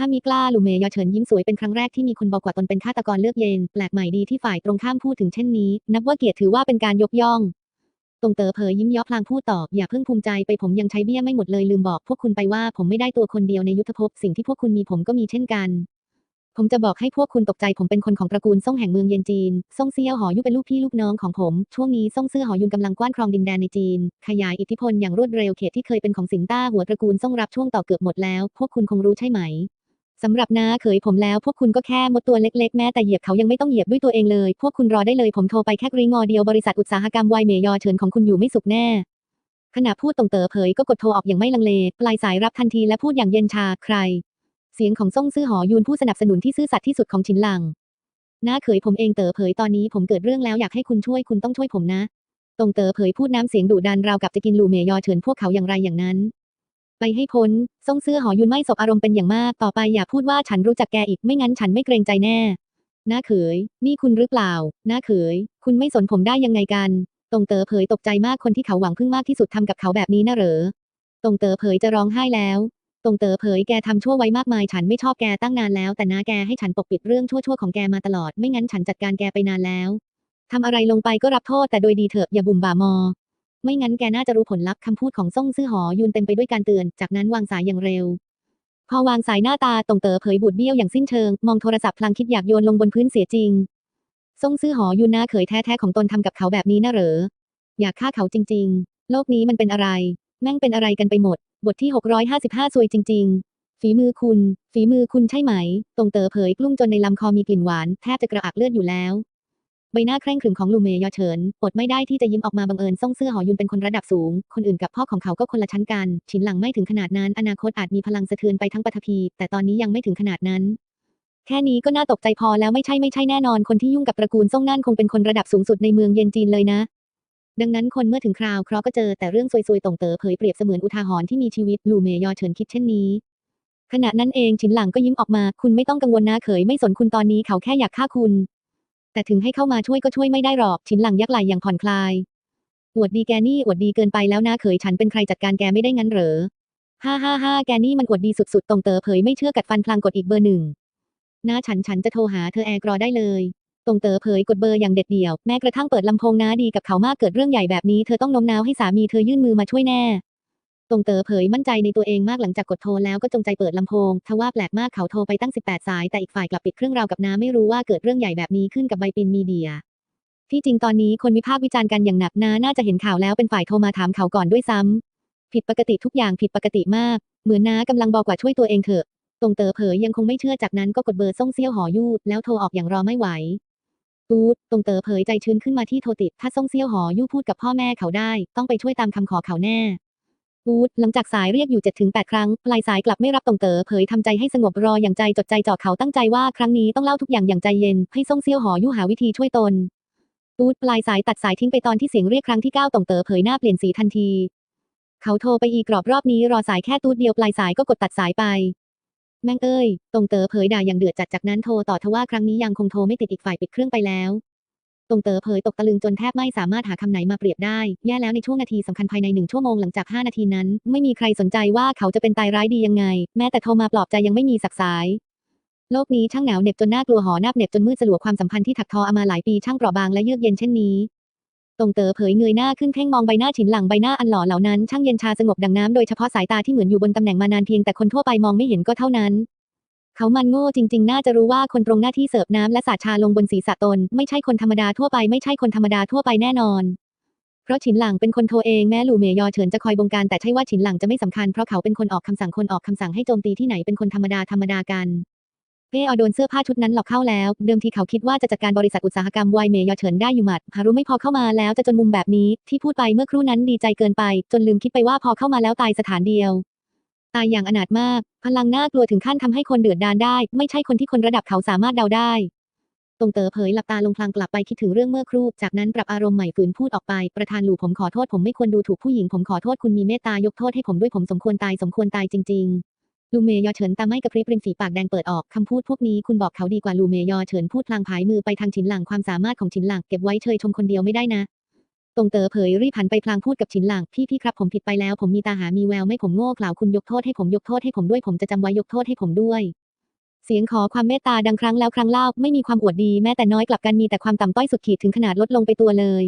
ถ้ามีกล้าหลูเมยอเฉินยิ้มสวยเป็นครั้งแรกที่มีคนบอกว่าตนเป็นฆาตกรเลือดเย็น แปลกใหม่ดีที่ฝ่ายตรงข้ามพูดถึงเช่นนี้ นับว่าเกียรติถือว่าเป็นการยกย่อง ตรงเต๋อเผยยิ้มย้อพลางพูดตอบอย่าเพิ่งภูมิใจไปผมยังใช้เบี้ยไม่หมดเลยลืมบอกพวกคุณไปว่าผมไม่ได้ตัวคนเดียวในยุทธภพสิ่งที่พวกคุณมีผมก็มีเช่นกันผมจะบอกให้พวกคุณตกใจผมเป็นคนของตระกูลซ่งแห่งเมืองเย็นจีน ซ่งเซี่ยวหอยุเป็นลูกพี่ลูกน้องของผม ช่วงนี้ซ่งซื่อหอยุนกำลังกว้านครองดินแดนในจีน ขยายอิทธิพลอย่างรวดเร็วเขตที่เคยเป็นของสิงต้าหัวตระกูลซ่งรับช่วงต่อเกือบหมดแล้ว พวกคุณคงรู้ใช่ไหม สำหรับน้าเขยผมแล้วพวกคุณก็แค่มดตัวเล็กๆ แม้แต่เหยียบเขายังไม่ต้องเหยียบด้วยตัวเองเลย พวกคุณรอได้เลยผมโทรไปแค่กริงอเดียวบริษัทอุตสาหกรรมไวเมยอเฉินของคุณอยู่ไม่สุขแน่ ขณะพูดตรงเต๋อเผยก็กดโทรออกอย่างไม่ลังเล ปลายสายรับทันทีและพูดอย่างเย็นชาใคร เสียงของซ่งซื่อหอยูนผู้สนับสนุนที่ซื่อสัตย์ที่สุดของชินหลังน้าเขยผมเองเต๋อเผยตอนนี้ผมเกิดเรื่องแล้วอยากให้คุณช่วยคุณต้องช่วยผมนะ ตรงเต๋อเผยพูดน้ำเสียงดุดันราวกับจะกินลูเมยอเฉินพวกเขาอย่างไรอย่างนั้น ไปให้พ้นซ่งซื่อหอยุนไม่สบอารมณ์เป็นอย่างมาก ต่อไปอย่าพูดว่าฉันรู้จักแกอีกไม่งั้นฉันไม่เกรงใจแน่น้าเขย นี่คุณหรือเปล่าน้าเขย คุณไม่สนผมได้ยังไงกัน ตรงเต๋อเผยตกใจมากคนที่เขาหวังพึ่งมากที่สุดทำกับเขาแบบนี้น่ะเหรอ ตรงเต๋อเผยจะร้องไห้แล้ว ตรงเต๋อเผยแกทำชั่วไว้มากมาย ฉันไม่ชอบแกตั้งนานแล้ว แต่น้าแกให้ฉันปกปิดเรื่องชั่วๆของแกมาตลอด ไม่งั้นฉันจัดการแกไปนานแล้วทำอะไรลงไปก็รับโทษแต่โดยดีเถอะอย่าบุ่มบ่ามอ ไม่งั้นแกน่าจะรู้ผลลัพธ์คำพูดของซ่งซื่อหอยุนเต็มไปด้วยการเตือน จากนั้นวางสายอย่างเร็ว พอวางสายหน้าตาตรงเต๋อเผยบูดเบี้ยวอย่างสิ้นเชิง มองโทรศัพท์พลางคิดอยากโยนลงบนพื้นเสียจริงซ่งซื่อหอยุนหน้าเขยแท้ๆของตนทำกับเขาแบบนี้นะเหรอ อยากฆ่าเขาจริง ๆ โลกนี้มันเป็นอะไร แม่งเป็นอะไรกันไปหมด บทที่ 655ซวยจริง ๆ ฝีมือคุณ ฝีมือคุณใช่ไหม ตรงเต๋อเผยกลุ้งจนในลำคอมีกลิ่นหวานแทบจะกระอักเลือดอยู่แล้ว ใบหน้าเคร่งขรึมของลูเมยอเฉินอดไม่ได้ที่จะยิ้มออกมาบังเอิญซ่งเสื้อหอยุนเป็นคนระดับสูง คนอื่นกับพ่อของเขาก็คนละชั้นกัน ฉินหลังไม่ถึงขนาดนั้น อนาคตอาจมีพลังสะเทือนไปทั้งปฐพี แต่ตอนนี้ยังไม่ถึงขนาดนั้น แค่นี้ก็น่าตกใจพอแล้วไม่ใช่ไม่ใช่แน่นอนคนที่ยุ่งกับตระกูลซ่งนั่นคงเป็นคนระดับสูงสุดในเมืองเย็นจีนเลยนะ ดังนั้นคนเมื่อถึงคราวเคราะห์ก็เจอแต่เรื่องซวยๆตงเต๋อเผยเปรียบเสมือนอุทาหรณ์ที่มีชีวิตลูเมยอเฉินคิดเช่นนี้ขณะนั้นเองฉินหลังก็ยิ้มออกมา คุณไม่ต้องกังวลนะเขยไม่สนคุณตอนนี้เขาแค่อยากฆ่าคุณ แต่ถึงให้เข้ามาช่วยก็ช่วยไม่ได้หรอกฉินหลังยักไหลอย่างผ่อนคลายอวดดีแกนี่อวดดีเกินไปแล้วนะเขยฉันเป็นใครจัดการแกไม่ได้งั้นเหรอฮ่าฮ่าฮ่าแกนี่มันอวดดีสุดๆตรงเต๋อเผยไม่เชื่อกัดฟันพลางกดอีกเบอร์หนึ่งน้าฉันฉันจะโทรหาเธอแอร์กรอได้เลยตรงเต๋อเผยกดเบอร์อย่างเด็ดเดี่ยว แม้กระทั่งเปิดลำโพงน้าดีกับเขามากเกิดเรื่องใหญ่แบบนี้เธอต้องโน้มน้าวให้สามีเธอยื่นมือมาช่วยแน่ ตรงเต๋อเผยมั่นใจในตัวเองมากหลังจากกดโทรแล้วก็จงใจเปิดลำโพง ทว่าแปลกมากเขาโทรไปตั้ง 18 สาย แต่อีกฝ่ายกลับปิดเครื่องราวกับน้าไม่รู้ว่าเกิดเรื่องใหญ่แบบนี้ขึ้นกับใบปินมีเดีย ที่จริงตอนนี้คนวิพากษ์วิจารณ์กันอย่างหนักน้าน่าจะเห็นข่าวแล้วเป็นฝ่ายโทรมาถามเขาก่อนด้วยซ้ำผิดปกติทุกอย่างผิดปกติมาก เหมือนน้ากำลังบอกว่าช่วยตัวเองเถอะ ตรงเต๋อเผยยังคงไม่เชื่อจากนั้นก็กดเบอร์ส่งเซี่ยวหอยูดแล้วโทรออกอย่างรอไม่ไหวตูดตรงเต๋อเผยใจชื้นขึ้นมาที่โทรติด ถ้าส่งเซี่ยวหอยู่พูดกับพ่อแม่เขาได้ ต้องไปช่วยตามคำขอเขาแน่ ตูดหลังจากสายเรียกอยู่ 7-8ถึงครั้งปลายสายกลับไม่รับตรงเต๋อเผยทำใจให้สงบรออย่างใจจดใจจ่อเขาตั้งใจว่าครั้งนี้ต้องเล่าทุกอย่างอย่างใจเย็น ให้ส่งเซี่ยวหอยู่หาวิธีช่วยตนตูดปลายสายตัดสายทิ้งไปตอนที่เสียงเรียกครั้งที่เก้าตรงเต๋อเผยหน้าเปลี่ยนสีทันที เขาโทรไปอีกรอบรอบนี้รอสายแค่ตูดเดียวปลายสายก็กดตัดสายไปแม่งเอ้ยตรงเต๋อเผยด่าอย่างเดือดจัดจากนั้นโทรต่อทว่าครั้งนี้ยังคงโทรไม่ติดอีกฝ่ายปิดเครื่องไปแล้ว ตรงเต๋อเผยตกตะลึงจนแทบไม่สามารถหาคำไหนมาเปรียบได้ แย่แล้วในช่วงนาทีสำคัญภายในหนึ่งชั่วโมงหลังจาก 5 นาทีนั้น ไม่มีใครสนใจว่าเขาจะเป็นตายร้ายดียังไง แม้แต่โทรมาปลอบใจยังไม่มีสักสาย โลกนี้ช่างหนาวเหน็บจนน่ากลัวหอนาบเหน็บจนมืดสลัวความสัมพันธ์ที่ถักทออามาหลายปีช่างเปราะบางและเยือกเย็นเช่นนี้ตรงเต๋อเผยเงยหน้าขึ้นเพ่งมองใบหน้าฉินหลังใบหน้าอันหล่อเหล่านั้นช่างเย็นชาสงบดังน้ำโดยเฉพาะสายตาที่เหมือนอยู่บนตำแหน่งมานานเพียงแต่คนทั่วไปมองไม่เห็นก็เท่านั้น เขามันโง่จริง ๆ น่าจะรู้ว่าคนตรงหน้าที่เสิร์ฟน้ำและสาดชาลงบนศีรษะตน ไม่ใช่คนธรรมดาทั่วไปไม่ใช่คนธรรมดาทั่วไปแน่นอน เพราะฉินหลังเป็นคนโทรเองแม้หลู่เมยยอเฉินจะคอยบงการแต่ใช่ว่าฉินหลังจะไม่สำคัญเพราะเขาเป็นคนออกคำสั่งคนออกคำสั่งให้โจมตีที่ไหนเป็นคนธรรมดาธรรมดากันเป้อโดนเสื้อผ้าชุดนั้นหลอกเข้าแล้ว เดิมทีเขาคิดว่าจะจัดการบริษัทอุตสาหกรรมไวเมยอเฉินได้อยู่หมัด หารู้ไม่พอเข้ามาแล้วจะจนมุมแบบนี้ ที่พูดไปเมื่อครู่นั้นดีใจเกินไป จนลืมคิดไปว่าพอเข้ามาแล้วตายสถานเดียว ตายอย่างอนาถมาก พลังน่ากลัวถึงขั้นทำให้คนเดือดดานได้ ไม่ใช่คนที่คนระดับเขาสามารถเดาได้ตรงเต๋อเผยหลับตาลงพลางกลับไปคิดถึงเรื่องเมื่อครู่ จากนั้นปรับอารมณ์ใหม่ฝืนพูดออกไป ประธานหลู่ผมขอโทษผมไม่ควรดูถูกผู้หญิงผมขอโทษคุณมีเมตตายกโทษให้ผมด้วยผมสมควรตายสมควรตายจริง ๆ ลูเมยอเฉินตาไม่กระพริบริมฝีปากแดงเปิดออกคำพูดพวกนี้คุณบอกเขาดีกว่าลูเมยอเฉินพูดพลางผายมือไปทางฉินหลังความสามารถของฉินหลังเก็บไว้เชยชมคนเดียวไม่ได้นะ ตรงเต๋อเผยรีบหันไปพลางพูดกับฉินหลังพี่พี่ครับผมผิดไปแล้ว ผมมีตาหามีแววไม่ผมโง่เขลาคุณยกโทษให้ผมยกโทษให้ผมด้วยผมจะจำไว้ยกโทษให้ผมด้วย เสียงขอความเมตตาดังครั้งแล้วครั้งเล่าไม่มีความอวดดีแม้แต่น้อยกลับกันมีแต่ความต่ำต้อยสุดขีดถึงขนาดลดลงไปตัวเลย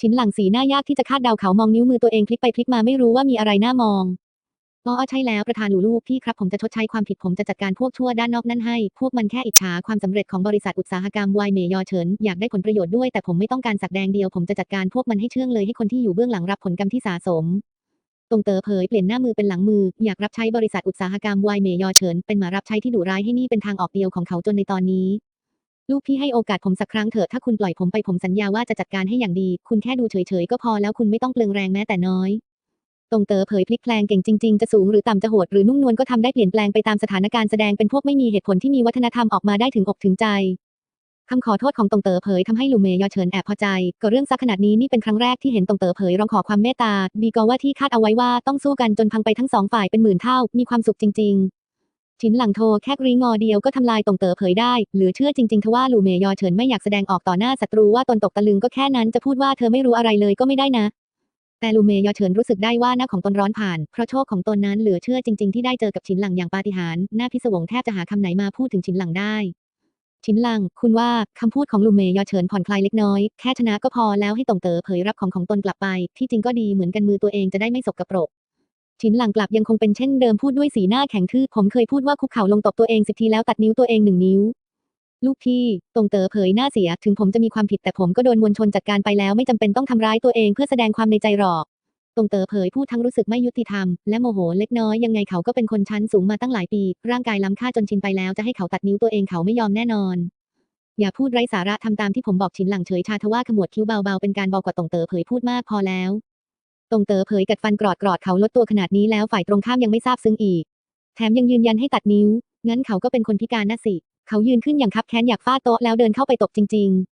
ฉินหลังสีหน้ายากที่จะคาดเดาเขามองนิ้วมือตัวเองพลิกไปพลิกมาไม่รู้ว่ามีอะไรน่ามอง อ๋อใช่แล้วประธานหลูลูกพี่ครับผมจะชดใช้ความผิดผมจะจัดการพวกชั่วด้านนอกนั่นให้ พวกมันแค่อิจฉาความสำเร็จของบริษัทอุตสาหกรรมไวเมยอเฉินอยากได้ผลประโยชน์ด้วยแต่ผมไม่ต้องการสักแดงเดียวผมจะจัดการพวกมันให้เชื่องเลยให้คนที่อยู่เบื้องหลังรับผลกรรมที่สะสมตรงเต๋อเผยเปลี่ยนหน้ามือเป็นหลังมือ อยากรับใช้บริษัทอุตสาหกรรมไวเมยอเฉินเป็นมารับใช้ที่ดุร้ายให้นี่เป็นทางออกเดียวของเขาจนในตอนนี้ ลูกพี่ให้โอกาสผมสักครั้งเถอะถ้าคุณปล่อยผมไปผมสัญญาว่าจะจัดการให้อย่างดี คุณแค่ดูเฉยๆก็พอแล้วคุณไม่ต้องเปลืองแรงแม้แต่น้อย ตรงเต๋อเผยพลิกแปลงเก่งจริง ๆ จะสูงหรือต่ำจะโหดหรือนุ่มนวลก็ทำได้เปลี่ยนแปลงไปตามสถานการณ์แสดงเป็นพวกไม่มีเหตุผลที่มีวัฒนธรรมออกมาได้ถึงอกถึงใจคำขอโทษของตงเต๋อเผยทำให้ลูเมยอเฉินแอบพอใจ ก็เรื่องซักขนาดนี้นี่เป็นครั้งแรกที่เห็นตงเต๋อเผยร้องขอความเมตตา ดีกว่าว่าที่คาดเอาไว้ว่าต้องสู้กันจนพังไปทั้งสองฝ่ายเป็นหมื่นเท่า มีความสุขจริง ๆ ชินหลังโทแค่รีงอเดียวก็ทำลายตงเต๋อเผยได้หลือเชื่อจริงๆทว่าลูเมยอเฉินไม่อยากแสดงออกต่อหน้าศัตรูว่าตนตกตะลึงก็แค่นั้นจะพูดว่าเธอไม่รู้อะไรเลยก็ไม่ได้นะ แต่ลูเมยอเฉินรู้สึกได้ว่าหน้าของตนร้อนผ่าน เพราะโชคของตนนั้นเหลือเชื่อจริง ๆ ที่ได้เจอกับชินหลังอย่างปาฏิหาริย์หน้าพิศวงแทบจะหาคำไหนมาพูดถึงชินหลังได้ชินหลัง คุณว่าคำพูดของลูเมยอเฉินผ่อนคลายเล็กน้อย แค่ชนะก็พอแล้วให้ตงเต๋อเผยรับของของตนกลับไป ที่จริงก็ดีเหมือนกันมือตัวเองจะได้ไม่สกปรกชินหลังกลับยังคงเป็นเช่นเดิมพูดด้วยสีหน้าแข็งทื่อผมเคยพูดว่าคุกเข่าลงตบตัวเองสิบทีแล้วตัดนิ้วตัวเองหนึ่งนิ้ว ลูกพี่ตรงเต๋อเผยหน้าเสีย ถึงผมจะมีความผิดแต่ผมก็โดนมวลชนจัดการไปแล้ว ไม่จำเป็นต้องทำร้ายตัวเองเพื่อแสดงความในใจหรอกตรงเต๋อเผยพูดทั้งรู้สึกไม่ยุติธรรม และโมโหเล็กน้อยยังไงเขาก็เป็นคนชั้นสูงมาตั้งหลายปี ร่างกายล้ำค่าจนชินไปแล้วจะให้เขาตัดนิ้วตัวเองเขาไม่ยอมแน่นอน อย่าพูดไร้สาระทำตามที่ผมบอกชินหลังเฉยชาทว่าขมวดคิ้วเบาๆเป็นการบอกกว่าตรงเต๋อเผยพูดมากพอแล้ว ตรงเต๋อเผยกัดฟันกรอดกรอดเขาลดตัวขนาดนี้แล้วฝ่ายตรงข้ามยังไม่ทราบซึ้งอีก แถมยังยืนยันให้ตัดนิ้ว งั้นเขาก็เป็นคนพิการนะสิ เขายืนขึ้นอย่างคับแค้นอยากฟาดโต๊ะแล้วเดินเข้าไปตบจริงๆ